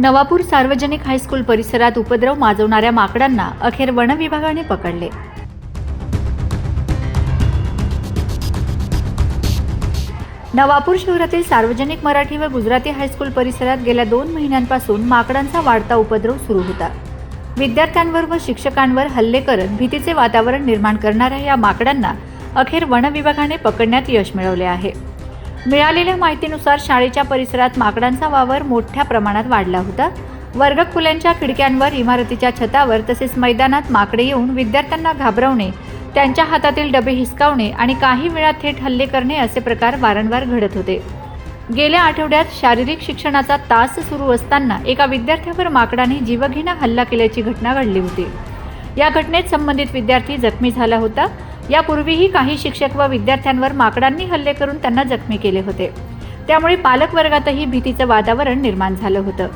नवापूर सार्वजनिक हायस्कूल परिसरात उपद्रव माजवणाऱ्या माकडांना अखेर वन विभागाने पकडले. नवापूर शहरातील सार्वजनिक मराठी व गुजराती हायस्कूल परिसरात गेल्या दोन महिन्यांपासून माकडांचा वाढता उपद्रव सुरू होता. विद्यार्थ्यांवर व शिक्षकांवर हल्ले करत भीतीचे वातावरण निर्माण करणाऱ्या या माकडांना अखेर वन विभागाने पकडण्यात यश मिळवले आहे. मिळालेल्या माहितीनुसार शाळेच्या परिसरात माकडांचा वावर मोठ्या प्रमाणात वाढला होता. वर्गखोल्यांच्या खिडक्यांवर इमारतीच्या छतावर तसेच मैदानात माकडे येऊन विद्यार्थ्यांना घाबरवणे त्यांच्या हातातील डबे हिसकावणे आणि काही वेळा थेट हल्ले करणे असे प्रकार वारंवार घडत होते. गेल्या आठवड्यात शारीरिक शिक्षणाचा तास सुरू असताना एका विद्यार्थ्यावर माकडाने जीवघेणा हल्ला केल्याची घटना घडली होती. या घटनेत संबंधित विद्यार्थी जखमी झाला होता. यापूर्वीही काही शिक्षक व विद्यार्थ्यांवर माकडांनी हल्ले करून त्यांना जखमी केले होते. त्यामुळे पालकवर्गातही भीतीचं वातावरण निर्माण झालं होतं.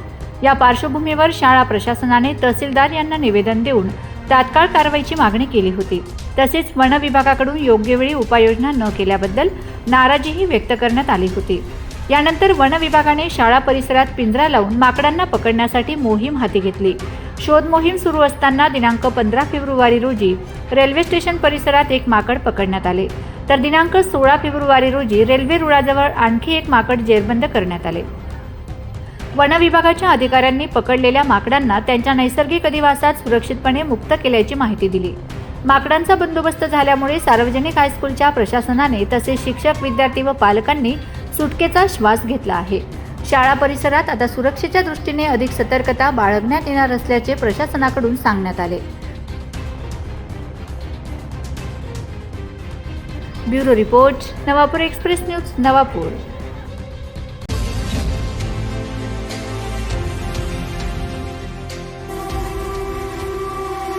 या पार्श्वभूमीवर शाळा प्रशासनाने तहसीलदार यांना निवेदन देऊन तात्काळ कारवाईची मागणी केली होती. तसेच वन विभागाकडून योग्य वेळी उपाययोजना न केल्याबद्दल नाराजीही व्यक्त करण्यात आली होती. यानंतर वन विभागाने शाळा परिसरात पिंजरा लावून माकडांना पकडण्यासाठी मोहीम हाती घेतली. शोध मोहीम सुरू असताना दिनांक पंधरा फेब्रुवारी रोजी रेल्वे स्टेशन परिसरात एक माकड पकडण्यात आले. तर दिनांक सोळा फेब्रुवारी रोजी रेल्वे रुळाजवळ आणखी एक माकड जेरबंद करण्यात आले. वन विभागाच्या अधिकाऱ्यांनी पकडलेल्या माकडांना त्यांच्या नैसर्गिक अधिवासात सुरक्षितपणे मुक्त केल्याची माहिती दिली. माकडांचा बंदोबस्त झाल्यामुळे सार्वजनिक हायस्कूलच्या प्रशासनाने तसेच शिक्षक विद्यार्थी व पालकांनी सुटकेचा श्वास घेतला आहे. शाळा परिसरात आता सुरक्षेच्या दृष्टीने अधिक सतर्कता बाळगण्यात येणार असल्याचे प्रशासनाकडून सांगण्यात आले. Bureau report Navapur express news Navapur.